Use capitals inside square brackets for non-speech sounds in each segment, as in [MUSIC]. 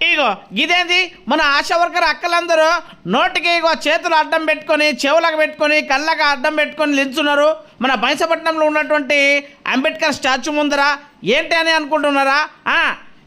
ఇగో ఇదేంది? మన ఆశా వర్కర్ అక్కలందరూ నోటికి ఇగో చేతులు అడ్డం పెట్టుకొని చెవులకు పెట్టుకొని కళ్ళకు అడ్డం పెట్టుకొని నిల్చున్నారు. మన బైసపట్నంలో ఉన్నటువంటి అంబేద్కర్ స్టాచ్యూ ముందర ఏంటి అని అనుకుంటున్నారా?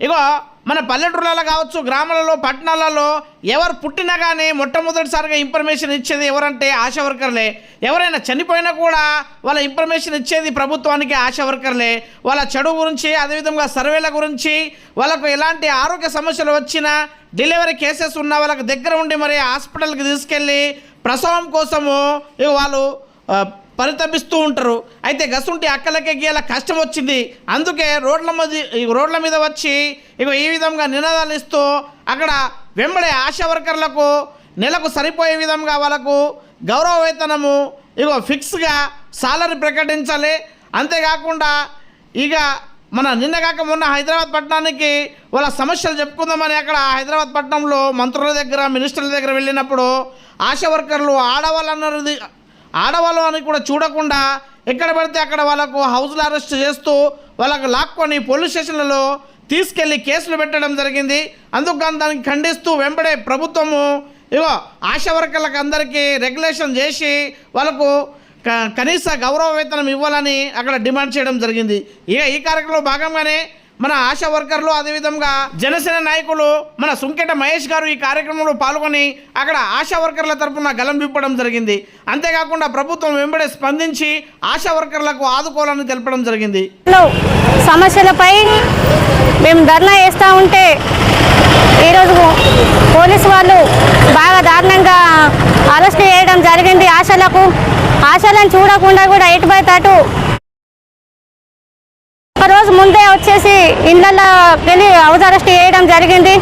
ఇగో మన పల్లెటూళ్ళలో కావచ్చు గ్రామాలలో పట్టణాలలో ఎవరు పుట్టినా కానీ మొట్టమొదటిసారిగా ఇన్ఫర్మేషన్ ఇచ్చేది ఎవరంటే ఆశా వర్కర్లే. ఎవరైనా చనిపోయినా కూడా వాళ్ళ ఇన్ఫర్మేషన్ ఇచ్చేది ప్రభుత్వానికి ఆశా వర్కర్లే. వాళ్ళ చెడు గురించి అదేవిధంగా సర్వేల గురించి వాళ్ళకు ఎలాంటి ఆరోగ్య సమస్యలు వచ్చినా డెలివరీ కేసెస్ ఉన్న వాళ్ళకి దగ్గర ఉండి మరి హాస్పిటల్కి తీసుకెళ్ళి ప్రసవం కోసము వాళ్ళు పరితపిస్తూ ఉంటారు. అయితే గసుంటి అక్కలకి గీయాల కష్టం వచ్చింది. అందుకే రోడ్ల మీద రోడ్ల మీద వచ్చి ఇక ఈ విధంగా నినాదాలు ఇస్తూ అక్కడ వెంబడే ఆశా వర్కర్లకు నెలకు సరిపోయే విధంగా వాళ్ళకు గౌరవ వేతనము ఇగో ఫిక్స్గా సాలరీ ప్రకటించాలి. అంతేకాకుండా ఇక మన నిన్నగాక మొన్న హైదరాబాద్ పట్టణానికి వాళ్ళ సమస్యలు చెప్పుకుందామని అక్కడ హైదరాబాద్ పట్టణంలో మంత్రుల దగ్గర మినిస్టర్ల దగ్గర వెళ్ళినప్పుడు ఆశా వర్కర్లు ఆడవాళ్ళు అన్నది ఆడవాళ్ళు అని కూడా చూడకుండా ఎక్కడ పడితే అక్కడ వాళ్ళకు హౌస్లు అరెస్ట్ చేస్తూ వాళ్ళకు లాక్కొని పోలీస్ స్టేషన్లలో తీసుకెళ్ళి కేసులు పెట్టడం జరిగింది. అందుకు దానికి ఖండిస్తూ వెంబడే ప్రభుత్వము ఇగో ఆశా వర్కర్లకు అందరికీ రెగ్యులేషన్ చేసి వాళ్ళకు క- కనీస గౌరవ వేతనం ఇవ్వాలని అక్కడ డిమాండ్ చేయడం జరిగింది. ఇక ఈ కార్యక్రమంలో భాగంగానే మన ఆశా వర్కర్లు అదేవిధంగా జనసేన నాయకులు మన సుంకెట మహేష్ గారు ఈ కార్యక్రమంలో పాల్గొని అక్కడ ఆశా వర్కర్ల తరపున గలం విప్పడం జరిగింది. అంతేకాకుండా ప్రభుత్వం వెంబడే స్పందించి ఆశా వర్కర్లకు ఆదుకోవాలని తెలపడం జరిగింది. సమస్యలపై మేము ధర్నా చేస్తూ ఉంటే ఈరోజు పోలీసు వాళ్ళు బాగా దారుణంగా అరెస్ట్ చేయడం జరిగింది. ఆశలకు ఆశలను చూడకుండా కూడా ఎటు పడితే అటు రోజు ముందే వచ్చేసి ఇళ్ళల్లో వెళ్ళి హౌస్ అరెస్ట్ చేయడం జరిగింది.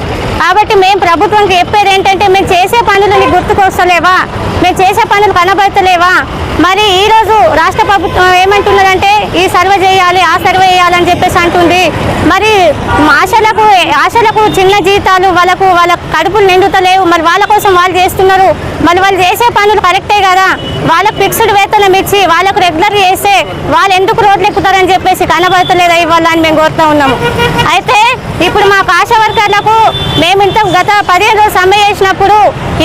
కాబట్టి మేము ప్రభుత్వంకి చెప్పేది ఏంటంటే మేము చేసే పనులని గుర్తుకొస్తలేవా? మేము చేసే పనులు కనబడతలేవా? మరి ఈరోజు రాష్ట్ర ప్రభుత్వం ఏమంటున్నదంటే ఈ సర్వే చేయాలి ఆ సర్వే చేయాలని చెప్పేసి అంటుంది. మరి ఆశలకు ఆశలకు చిన్న జీతాలు వాళ్ళకు వాళ్ళ కడుపులు నిండుతలేవు. మరి వాళ్ళ కోసం వాళ్ళు చేస్తున్నారు. మరి వాళ్ళు చేసే పనులు కరెక్టే కదా? వాళ్ళకు ఫిక్స్డ్ వేతనం ఇచ్చి వాళ్ళకు రెగ్యులర్ చేస్తే వాళ్ళు ఎందుకు రోడ్లు ఎక్కుతారని చెప్పేసి కనబడతలేదా ఇవ్వాలని మేము కోరుతూ ఉన్నాము. అయితే ఇప్పుడు మాకు ఆశా వర్కర్లకు మేము ఇంత గత పదిహేను రోజులు సమ్మె చేసినప్పుడు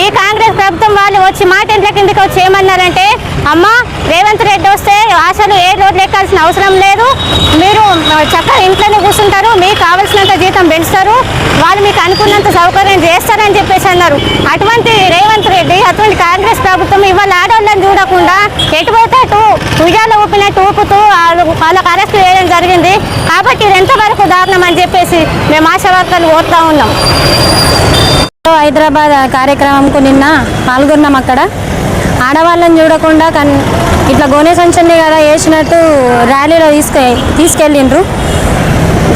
ఈ కాంగ్రెస్ ప్రభుత్వం వాళ్ళు వచ్చి మా టెంట్ల కిందకి వచ్చి ఏమన్నారంటే అమ్మ రేవంత్ రెడ్డి వస్తే ఆశలు ఏ రోడ్లు ఎక్కాల్సిన అవసరం లేదు. మీరు చక్కగా ఇంట్లోనే కూర్చుంటారు. మీకు కావలసినంత జీతం పెంచుతారు. వాళ్ళు మీకు అనుకున్నంత సౌకర్యం చేస్తారని చెప్పేసి అన్నారు. అటువంటి రేవంత్ రెడ్డి అటువంటి కాంగ్రెస్ ప్రభుత్వం ఇవాళ ఆడవాళ్ళని చూడకుండా ఎటుపోతే అటు ఉయ్యాల ఊపినట్టు ఊపుతూ వాళ్ళకు వాళ్ళకి అరెస్ట్ చేయడం జరిగింది. కాబట్టి ఇది ఎంతవరకు దారుణం అని చెప్పేసి మేము ఆశా వర్కర్లు కోరుతా ఉన్నాం. హైదరాబాద్ కార్యక్రమంకు నిన్న పాల్గొన్నాం అక్కడ. ఆడవాళ్ళని చూడకుండా కన్ ఇట్లా గోనె సంచన్ని కదా వేసినట్టు ర్యాలీలో తీసుకె తీసుకెళ్ళిండ్రు.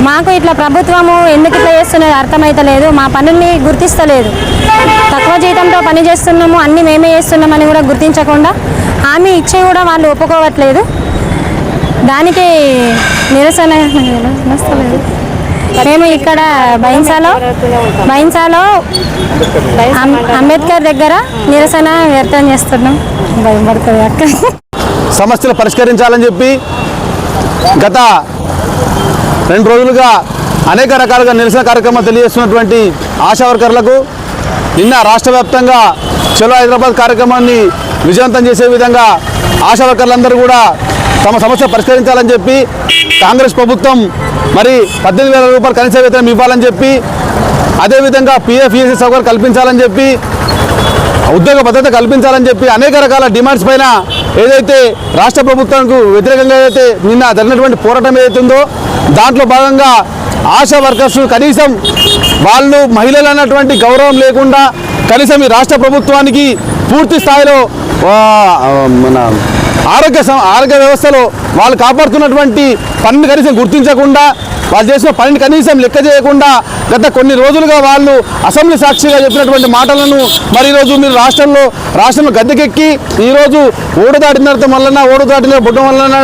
మాకు ఇట్లా ప్రభుత్వము ఎందుకు ఇట్లా చేస్తున్నది అర్థమైతలేదు. మా పనుల్ని గుర్తిస్తలేదు. తక్కువ జీతంతో పని చేస్తున్నాము అన్నీ మేమే చేస్తున్నామని కూడా గుర్తించకుండా హామీ ఇచ్చి కూడా వాళ్ళు ఒప్పుకోవట్లేదు. దానికి నిరసన [LAUGHS] వస్తలేదు మేము ఇక్కడ బైన్సాలో బైన్సాలో అంబేద్కర్ దగ్గర నిరసన వ్యర్థం చేస్తున్నాం. భయపడుతుంది అక్క. సమస్యలు పరిష్కరించాలని చెప్పి గత రెండు రోజులుగా అనేక రకాలుగా నిరసన కార్యక్రమాలు తెలియజేస్తున్నటువంటి ఆశా వర్కర్లకు నిన్న రాష్ట్ర వ్యాప్తంగా చలో హైదరాబాద్ కార్యక్రమాన్ని విజయవంతం చేసే విధంగా ఆశా వర్కర్లందరూ కూడా తమ సమస్య పరిష్కరించాలని చెప్పి కాంగ్రెస్ ప్రభుత్వం మరి పద్దెనిమిది వేల రూపాయలు కనీస వేతనం ఇవ్వాలని చెప్పి అదేవిధంగా పిఎఫ్ ఈఎస్ఐ సౌకర్యం కల్పించాలని చెప్పి ఉద్యోగ భద్రత కల్పించాలని చెప్పి అనేక రకాల డిమాండ్స్ పైన ఏదైతే రాష్ట్ర ప్రభుత్వానికి వ్యతిరేకంగా ఏదైతే నిన్న జరిగినటువంటి పోరాటం ఏదైతే ఉందో దాంట్లో భాగంగా ఆశా వర్కర్స్ కనీసం వాళ్ళు మహిళలు అన్నటువంటి గౌరవం లేకుండా కనీసం ఈ రాష్ట్ర ప్రభుత్వానికి పూర్తి స్థాయిలో మన ఆరోగ్య సం- ఆరోగ్య వ్యవస్థలో వాళ్ళు కాపాడుతున్నటువంటి పనిని కనీసం గుర్తించకుండా వాళ్ళు చేసిన పనిని కనీసం లెక్క చేయకుండా గత కొన్ని రోజులుగా వాళ్ళు అసెంబ్లీ సాక్షిగా చెప్పినటువంటి మాటలను మరి ఈరోజు మీరు రాష్ట్రంలో రాష్ట్రంలో గద్దెకెక్కి ఈరోజు ఓడు దాటిన వలన ఓడు దాటిన బుడ్డం వలన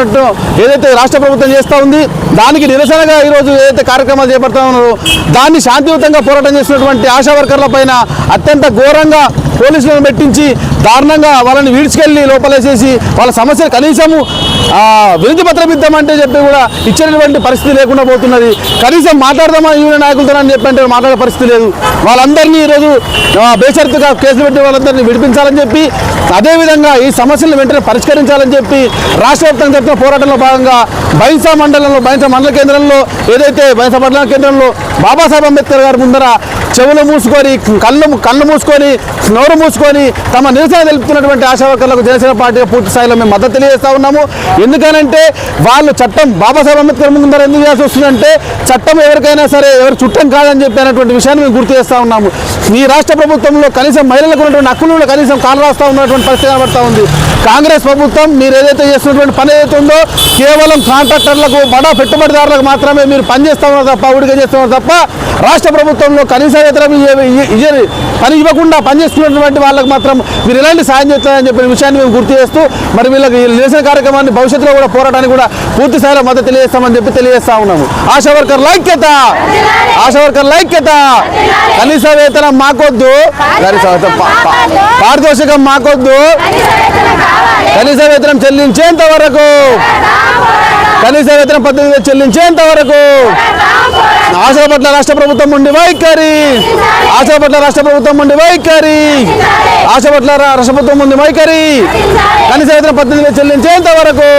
ఏదైతే రాష్ట్ర ప్రభుత్వం చేస్తూ ఉంది దానికి నిరసనగా ఈరోజు ఏదైతే కార్యక్రమాలు చేపడతా ఉన్నారో దాన్ని శాంతియుతంగా పోరాటం చేసినటువంటి ఆశా వర్కర్ల పైన అత్యంత ఘోరంగా పోలీసులను పెట్టించి దారుణంగా వాళ్ళని వీడ్చుకెళ్ళి లోపలేసేసి వాళ్ళ సమస్యలు కనీసము వినతి పత్రం ఇద్దామంటే చెప్పి కూడా ఇచ్చేటువంటి పరిస్థితి లేకుండా పోతున్నది. కనీసం మాట్లాడదామా యూనియన్ నాయకులతో అని చెప్పి అంటే మాట్లాడే పరిస్థితి లేదు. వాళ్ళందరినీ ఈరోజు ఆ, బేషరతుగా కేసులు పెట్టి వాళ్ళందరినీ విడిపించాలని చెప్పి అదేవిధంగా ఈ సమస్యలను వెంటనే పరిష్కరించాలని చెప్పి రాష్ట్ర వ్యాప్తంగా జరుగుతున్న పోరాటంలో భాగంగా బైన్సా మండలంలో బైన్సా మండల కేంద్రంలో ఏదైతే బైన్సా మండల కేంద్రంలో బాబాసాహెబ్ అంబేద్కర్ గారి ముందర చెవులు మూసుకొని కళ్ళు కళ్ళు మూసుకొని నోరు మూసుకొని తమ నిరసన తెలుపుతున్నటువంటి ఆశా వర్కర్లకు జనసేన పార్టీ పూర్తి స్థాయిలో మేము మద్దతు తెలియజేస్తా ఉన్నాము. ఎందుకనంటే వాళ్ళు చట్టం బాబాసాహెబ్ అంబేద్కర్ ముందర ఎందుకు చేయాల్సి వస్తుందంటే చట్టం ఎవరికైనా సరే ఎవరు చుట్టం కాదని చెప్పి అనేటువంటి విషయాన్ని మేము గుర్తు చేస్తా ఉన్నాము. ఈ రాష్ట్ర ప్రభుత్వంలో కనీసం మహిళలకు ఉన్నటువంటి హక్కులు కనీసం కాలు రాస్తా ఉన్నటువంటి పరిస్థితి కనబడతా ఉంది. కాంగ్రెస్ ప్రభుత్వం మీరు ఏదైతే చేస్తున్నటువంటి పని ఏదైతే ఉందో కేవలం కాంట్రాక్టర్లకు బడా పెట్టుబడిదారులకు మాత్రమే మీరు పనిచేస్తా ఉన్నారు తప్ప ఉడిగా చేస్తున్నారు తప్ప రాష్ట్ర ప్రభుత్వంలో కనీసం వేతనం పని ఇవ్వకుండా పనిచేస్తున్నటువంటి వాళ్ళకి మాత్రం మీరు ఎలాంటి సాయం చేస్తారని చెప్పిన విషయాన్ని మేము గుర్తు చేస్తూ మరి వీళ్ళకి నిరసన కార్యక్రమాన్ని భవిష్యత్తులో కూడా పోరాటానికి కూడా పూర్తి స్థాయిలో మద్దతు తెలియజేస్తామని చెప్పి తెలియజేస్తా ఉన్నాము. ఆశా వర్కర్ ఐక్యత ఆశా వర్కర్ ఐక్యత కనీస వేతనం మాకొద్దు. పారితోషికం మాకొద్దు. కనీస వేతనం చెల్లించేంత వరకు. కనీస వేతనం పద్ధతిగా చెల్లించేంత వరకు. ఆశల పట్ల రాష్ట్ర ప్రభుత్వం ఉండి వైఖరి. ఆశల పట్ల రాష్ట్ర ప్రభుత్వం ఉండి వైఖరి. ఆశ పట్ల రాష్ట్ర ప్రభుత్వం ఉంది వైఖరి. కనీస వేతనం పద్ధతి చెల్లించేంత వరకు.